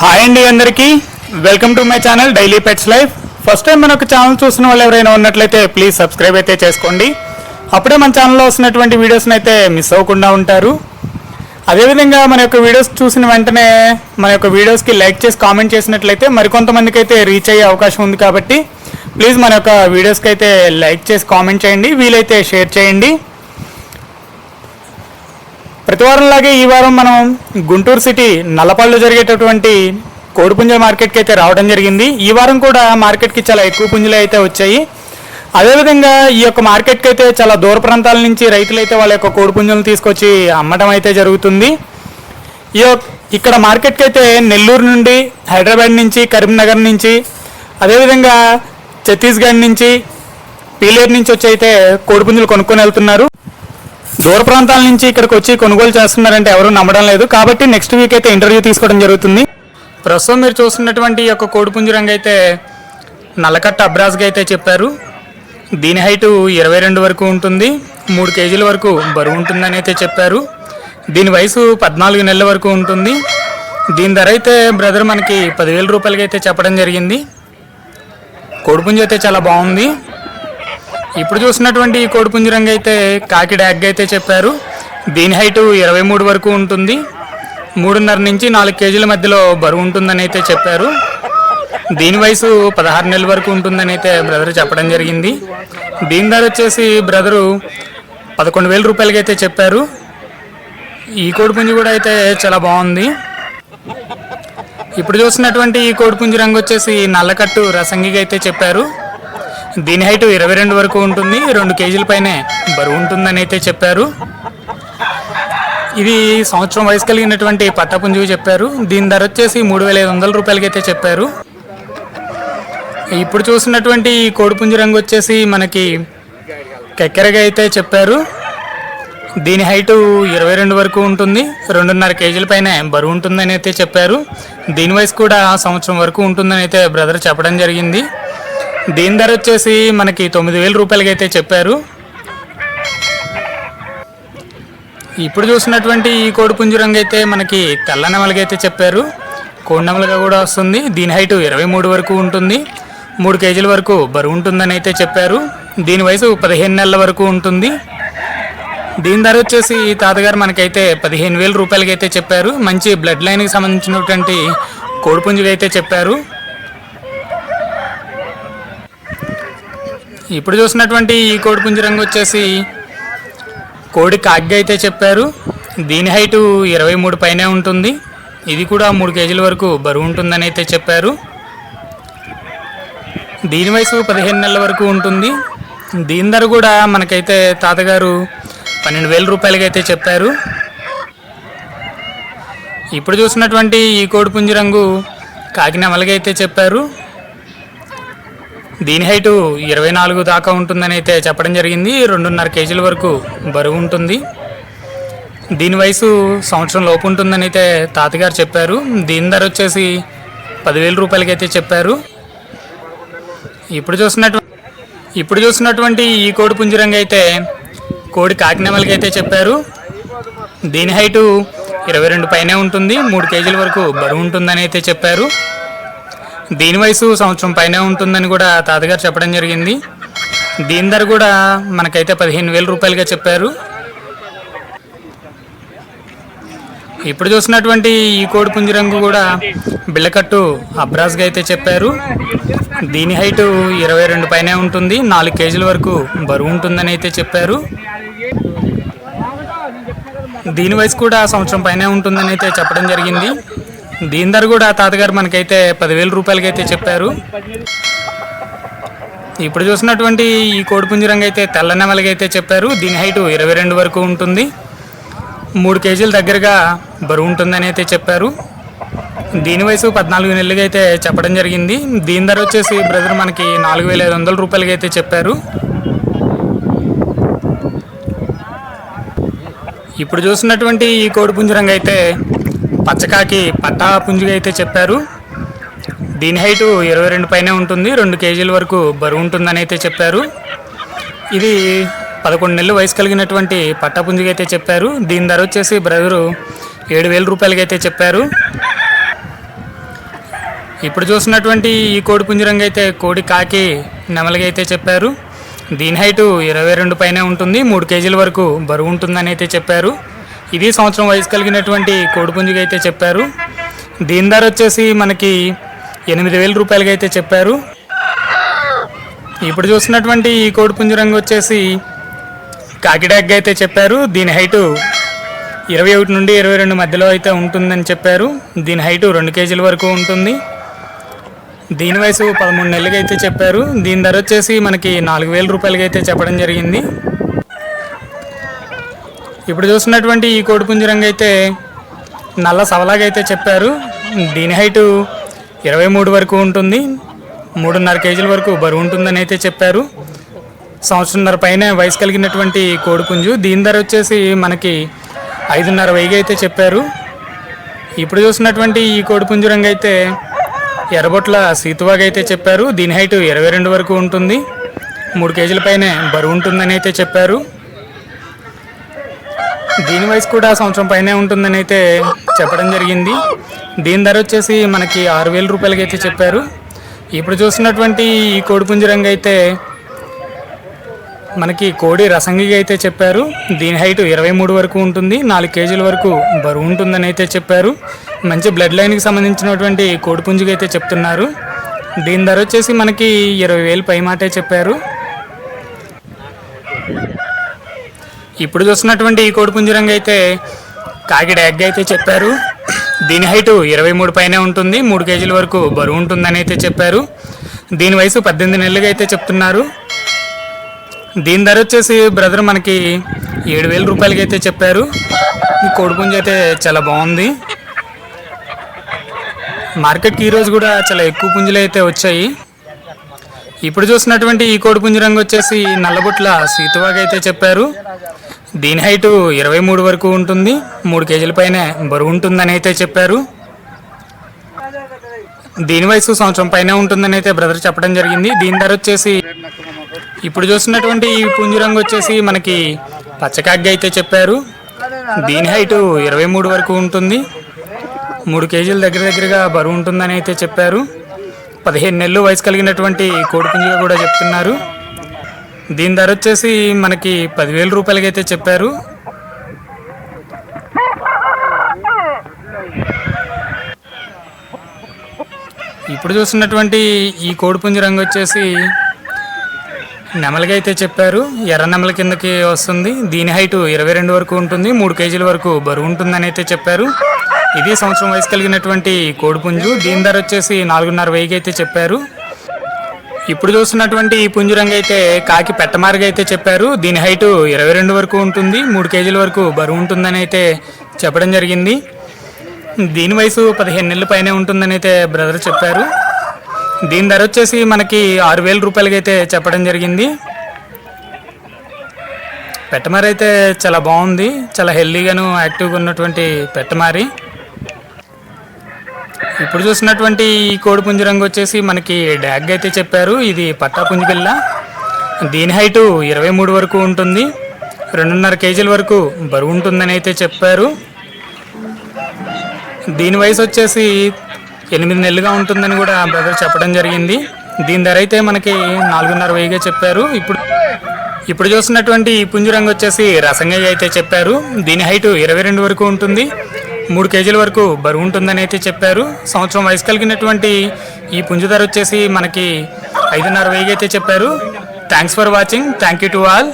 Hi అండి అందరికీ. Welcome to my channel daily pets life first time మన ఒక ఛానల్ చూసిన వాళ్ళు ఎవరైనా ఉన్నట్లయితే ప్లీజ్ సబ్స్క్రైబ్ అయితే చేసుకోండి. అప్పుడే మన ఛానల్లో వస్తున్నటువంటి వీడియోస్ని అయితే మిస్ అవ్వకుండా ఉంటారు. అదేవిధంగా మన యొక్క వీడియోస్ చూసిన వెంటనే మన యొక్క వీడియోస్కి లైక్ చేసి కామెంట్ చేసినట్లయితే మరికొంతమందికి అయితే రీచ్ అయ్యే అవకాశం ఉంది కాబట్టి ప్లీజ్ మన యొక్క వీడియోస్కి అయితే లైక్ చేసి కామెంట్ చేయండి. వీలైతే షేర్ చేయండి. ప్రతి వారంలాగే ఈ వారం మనం గుంటూరు సిటీ నల్లపల్లిలో జరిగేటటువంటి కోడిపుంజల మార్కెట్కి అయితే రావడం జరిగింది. ఈ వారం కూడా మార్కెట్కి చాలా ఎక్కువ పుంజులు అయితే వచ్చాయి. అదేవిధంగా ఈ యొక్క మార్కెట్కి అయితే చాలా దూర ప్రాంతాల నుంచి రైతులు అయితే వాళ్ళ యొక్క కోడిపుంజలను తీసుకొచ్చి అమ్మటం అయితే జరుగుతుంది. ఈ ఇక్కడ మార్కెట్కి అయితే నెల్లూరు నుండి హైదరాబాద్ నుంచి కరీంనగర్ నుంచి అదేవిధంగా ఛత్తీస్గఢ్ నుంచి పీలేరు నుంచి వచ్చి అయితే కోడిపుంజులు కొనుక్కొని వెళ్తున్నారు. దూర ప్రాంతాల నుంచి ఇక్కడికి వచ్చి కొనుగోలు చేస్తున్నారంటే ఎవరు నమ్మడం లేదు. కాబట్టి నెక్స్ట్ వీక్ అయితే ఇంటర్వ్యూ తీసుకోవడం జరుగుతుంది. ప్రస్తుతం మీరు చూస్తున్నటువంటి ఈ యొక్క కోడిపుంజు రంగు అయితే నల్లకట్ట అబ్రాజ్గా అయితే చెప్పారు. దీని హైటు ఇరవై రెండు వరకు ఉంటుంది. మూడు కేజీల వరకు బరువు ఉంటుందని అయితే చెప్పారు. దీని వయసు పద్నాలుగు నెలల వరకు ఉంటుంది. దీని ధర అయితే బ్రదర్ మనకి పదివేల రూపాయలకి అయితే చెప్పడం జరిగింది. కోడిపుంజు అయితే చాలా బాగుంది. ఇప్పుడు చూసినటువంటి ఈ కోడిపుంజరంగా అయితే కాకి డ్యాగ్ అయితే చెప్పారు. దీని హైటు ఇరవై మూడు వరకు ఉంటుంది. మూడున్నర నుంచి నాలుగు కేజీల మధ్యలో బరువు ఉంటుందని అయితే చెప్పారు. దీని వయసు పదహారు నెలల వరకు ఉంటుందని అయితే బ్రదర్ చెప్పడం జరిగింది. దీని ధర వచ్చేసి బ్రదరు పదకొండు వేల రూపాయలకి అయితే చెప్పారు. ఈ కోడిపుంజి కూడా అయితే చాలా బాగుంది. ఇప్పుడు చూసినటువంటి ఈ కోడిపుంజు రంగు వచ్చేసి నల్లకట్టు రసంగిగా అయితే చెప్పారు. దీని హైట్ ఇరవై రెండు వరకు ఉంటుంది రెండు కేజీల పైనే బరువు ఉంటుందని అయితే చెప్పారు. ఇది సంవత్సరం వయసు కలిగినటువంటి పట్టపుంజువి చెప్పారు. దీని ధర వచ్చేసి మూడు వేల ఐదు వందల రూపాయలకి అయితే చెప్పారు. ఇప్పుడు చూసినటువంటి ఈ కోడిపుంజు రంగు వచ్చేసి మనకి కెక్కెరగా అయితే చెప్పారు. దీని హైటు ఇరవై రెండు వరకు ఉంటుంది రెండున్నర కేజీల పైన బరువు ఉంటుందని అయితే చెప్పారు. దీని వయసు కూడా సంవత్సరం వరకు ఉంటుందని అయితే బ్రదర్ చెప్పడం జరిగింది. దీని ధర వచ్చేసి మనకి తొమ్మిది వేల రూపాయలకి అయితే చెప్పారు. ఇప్పుడు చూసినటువంటి ఈ కోడి పుంజురంగు అయితే మనకి తెల్ల నెమలిగా అయితే చెప్పారు. కోడినెమలుగా కూడా వస్తుంది. దీని హైట్ ఇరవై మూడు వరకు ఉంటుంది. మూడు కేజీల వరకు బరువు ఉంటుందని అయితే చెప్పారు. దీని వయసు పదిహేను నెలల వరకు ఉంటుంది. దీని ధర వచ్చేసి తాతగారు మనకైతే పదిహేను వేల రూపాయలకి అయితే చెప్పారు. మంచి బ్లడ్ లైన్కి సంబంధించినటువంటి కోడిపుంజుగా అయితే చెప్పారు. ఇప్పుడు చూసినటువంటి ఈ కోడి రంగు వచ్చేసి కోడి కాగ్గి అయితే చెప్పారు. దీని హైటు ఇరవై మూడు పైనే ఉంటుంది. ఇది కూడా మూడు కేజీల వరకు బరువు ఉంటుందని అయితే చెప్పారు. దీని వయసు పదిహేను నెలల వరకు ఉంటుంది. దీని ధర కూడా మనకైతే తాతగారు పన్నెండు వేల రూపాయలకి అయితే చెప్పారు. ఇప్పుడు చూసినటువంటి ఈ కోడి రంగు కాకినమలగా అయితే చెప్పారు. దీని హైటు ఇరవై నాలుగు దాకా ఉంటుందని అయితే చెప్పడం జరిగింది. రెండున్నర కేజీల వరకు బరువు ఉంటుంది. దీని వయసు సంవత్సరం లోపు ఉంటుందని అయితే తాతగారు చెప్పారు. దీని ధర వచ్చేసి పదివేల రూపాయలకి అయితే చెప్పారు. ఇప్పుడు చూసినట్టు ఇప్పుడు చూసినటువంటి ఈ కోడి పుంజరంగా అయితే కోడి కాకినెమలకి అయితే చెప్పారు. దీని హైటు ఇరవై రెండు పైనే ఉంటుంది. మూడు కేజీల వరకు బరువు ఉంటుందని అయితే చెప్పారు. దీని వయసు సంవత్సరం పైనే ఉంటుందని కూడా తాతగారు చెప్పడం జరిగింది. దీని ధర కూడా మనకైతే పదిహేను వేల రూపాయలుగా చెప్పారు. ఇప్పుడు చూసినటువంటి ఈ కోడి పుంజరంగు కూడా బిళ్ళకట్టు అబ్రాస్గా అయితే చెప్పారు. దీని హైటు ఇరవై రెండు పైనే ఉంటుంది. నాలుగు కేజీల వరకు బరువు ఉంటుందని అయితే చెప్పారు. దీని వయసు కూడా సంవత్సరం పైనే ఉంటుందని అయితే చెప్పడం జరిగింది. దీని ధర కూడా తాతగారు మనకైతే పదివేల రూపాయలకి అయితే చెప్పారు. ఇప్పుడు చూసినటువంటి ఈ కోడిపుంజరంగా అయితే తెల్ల నెమలకైతే అయితే చెప్పారు. దీని హైటు ఇరవై రెండు వరకు ఉంటుంది. మూడు కేజీల దగ్గరగా బరువు ఉంటుందని అయితే చెప్పారు. దీని వయసు పద్నాలుగు నెలలుగా అయితే చెప్పడం జరిగింది. దీని ధర వచ్చేసి బ్రదర్ మనకి నాలుగు వేల ఐదు వందల రూపాయలకి అయితే చెప్పారు. ఇప్పుడు చూసినటువంటి ఈ కోడి పుంజరంగా అయితే పచ్చకాకి పట్టా పుంజుగా అయితే చెప్పారు. దీని హైటు ఇరవై రెండు పైనే ఉంటుంది. రెండు కేజీల వరకు బరువు ఉంటుందని అయితే చెప్పారు. ఇది పదకొండు నెలలు వయసు కలిగినటువంటి పట్టపుంజుగా అయితే చెప్పారు. దీని ధర వచ్చేసి బ్రదరు ఏడు వేల రూపాయలకి అయితే చెప్పారు. ఇప్పుడు చూసినటువంటి ఈ కోడి పుంజరంగా అయితే కోడి కాకి నెమలిగా అయితే చెప్పారు. దీని హైటు ఇరవై రెండు పైనే ఉంటుంది. మూడు కేజీల వరకు బరువు ఉంటుందని అయితే చెప్పారు. ఇది సంవత్సరం వయసు కలిగినటువంటి కోడిపుంజుగా అయితే చెప్పారు. దీని ధర వచ్చేసి మనకి ఎనిమిది వేల రూపాయలుగా అయితే చెప్పారు. ఇప్పుడు చూసినటువంటి ఈ కోడిపుంజు రంగు వచ్చేసి కాకిడాగ్గా అయితే చెప్పారు. దీని హైటు ఇరవై ఒకటి నుండి ఇరవై రెండు మధ్యలో అయితే ఉంటుందని చెప్పారు. దీని హైటు రెండు కేజీల వరకు ఉంటుంది. దీని వయసు పదమూడు నెలలుగా అయితే చెప్పారు. దీని ధర వచ్చేసి మనకి నాలుగు వేల రూపాయలకి అయితే చెప్పడం జరిగింది. ఇప్పుడు చూసినటువంటి ఈ కోడిపుంజరంగా అయితే నల్ల సవలాగైతే అయితే చెప్పారు. దీని హైటు ఇరవై మూడు వరకు ఉంటుంది. మూడున్నర కేజీల వరకు బరువు ఉంటుందని అయితే చెప్పారు. సంవత్సరంన్నర పైన వయసు కలిగినటువంటి కోడిపుంజు దీని ధర వచ్చేసి మనకి ఐదున్నర వెయ్యి అయితే చెప్పారు. ఇప్పుడు చూసినటువంటి ఈ కోడిపుంజు రంగు అయితే ఎర్రబొట్ల సీతువాగా అయితే చెప్పారు. దీని హైట్ ఇరవై రెండు వరకు ఉంటుంది. మూడు కేజీల పైన బరువు ఉంటుందని అయితే చెప్పారు. దీని వయసు కూడా సంవత్సరం పైనే ఉంటుందని అయితే చెప్పడం జరిగింది. దీని ధర వచ్చేసి మనకి ఆరు వేల రూపాయలకి అయితే చెప్పారు. ఇప్పుడు చూసినటువంటి ఈ కోడిపుంజు పుంజరంగా అయితే మనకి కోడి రసంగిగా అయితే చెప్పారు. దీని హైట్ ఇరవై మూడు వరకు ఉంటుంది. నాలుగు కేజీల వరకు బరువు ఉంటుందని అయితే చెప్పారు. మంచి బ్లడ్ లైన్కి సంబంధించినటువంటి కోడి పుంజుగా అయితే చెప్తున్నారు. దీని ధర వచ్చేసి మనకి ఇరవై వేలు పై మాటే చెప్పారు. ఇప్పుడు చూస్తున్నటువంటి ఈ కోడి పుంజరంగా అయితే కాకిడ ఎగ్ అయితే చెప్పారు. దీని హైటు ఇరవై మూడు పైనే ఉంటుంది. మూడు కేజీల వరకు బరువు ఉంటుందని అయితే చెప్పారు. దీని వయసు పద్దెనిమిది నెలలుగా అయితే చెప్తున్నారు. దీని ధర వచ్చేసి బ్రదర్ మనకి ఏడు వేల రూపాయలకి అయితే చెప్పారు. ఈ కోడిపుంజ అయితే చాలా బాగుంది. మార్కెట్కి ఈరోజు కూడా చాలా ఎక్కువ పుంజులు అయితే వచ్చాయి. ఇప్పుడు చూసినటువంటి ఈ కోడిపుంజు రంగు వచ్చేసి నల్లబొట్ల సీతువాగా అయితే చెప్పారు. దీని హైటు ఇరవై మూడు వరకు ఉంటుంది. మూడు కేజీల పైన బరువు ఉంటుందని అయితే చెప్పారు. దీని వయసు సంవత్సరం పైన ఉంటుందని అయితే బ్రదర్ చెప్పడం జరిగింది. దీని ధర వచ్చేసి ఇప్పుడు చూసినటువంటి ఈ పుంజు రంగు వచ్చేసి మనకి పచ్చకాగ్గి అయితే చెప్పారు. దీని హైటు ఇరవై మూడు వరకు ఉంటుంది. మూడు కేజీల దగ్గర దగ్గరగా బరువు ఉంటుందని అయితే చెప్పారు. పదిహేను నెలలు వయసు కలిగినటువంటి కోడిపుంజుగా కూడా చెప్తున్నారు. దీని ధర వచ్చేసి మనకి పదివేల రూపాయలకి అయితే చెప్పారు. ఇప్పుడు చూస్తున్నటువంటి ఈ కోడిపుంజు రంగు వచ్చేసి నెమలికి అయితే చెప్పారు. ఎర్ర నెమల కిందకి వస్తుంది. దీని హైటు ఇరవై రెండు వరకు ఉంటుంది. మూడు కేజీల వరకు బరువు ఉంటుందని అయితే చెప్పారు. ఇది సంవత్సరం వయసు కలిగినటువంటి కోడిపుంజు. దీని ధర వచ్చేసి నాలుగున్నర వెయ్యికి అయితే చెప్పారు. ఇప్పుడు చూస్తున్నటువంటి ఈ పుంజురంగ అయితే కాకి పెట్టమారుగా అయితే చెప్పారు. దీని హైట్ ఇరవై రెండు వరకు ఉంటుంది. మూడు కేజీల వరకు బరువు ఉంటుందని అయితే చెప్పడం జరిగింది. దీని వయసు పదిహేను నెలల పైనే ఉంటుందని అయితే బ్రదర్ చెప్పారు. దీని ధర వచ్చేసి మనకి ఆరు వేల రూపాయలకి అయితే చెప్పడం జరిగింది. పెట్టమారి అయితే చాలా బాగుంది. చాలా హెల్దీగాను యాక్టివ్గా ఉన్నటువంటి పెట్టమారి. ఇప్పుడు చూసినటువంటి ఈ కోడి రంగు వచ్చేసి మనకి డ్యాగ్ అయితే చెప్పారు. ఇది పట్టా పుంజిపిల్ల దీని హైటు ఇరవై మూడు వరకు ఉంటుంది. రెండున్నర కేజీల వరకు బరువు ఉంటుందని అయితే చెప్పారు. దీని వయసు వచ్చేసి ఎనిమిది నెలలుగా ఉంటుందని కూడా బ్రదర్ చెప్పడం జరిగింది. దీని ధర అయితే మనకి నాలుగున్నర వెయ్యిగా చెప్పారు. ఇప్పుడు ఇప్పుడు చూస్తున్నటువంటి ఈ పుంజు రంగు వచ్చేసి రసంగయ్య అయితే చెప్పారు. దీని హైట్ ఇరవై రెండు వరకు ఉంటుంది. మూడు కేజీల వరకు బరువు ఉంటుందని అయితే చెప్పారు. సంవత్సరం వయసు కలిగినటువంటి ఈ పుంజు ధర వచ్చేసి మనకి ఐదున్నర వెయ్యి అయితే చెప్పారు. Thanks for watching thank you to all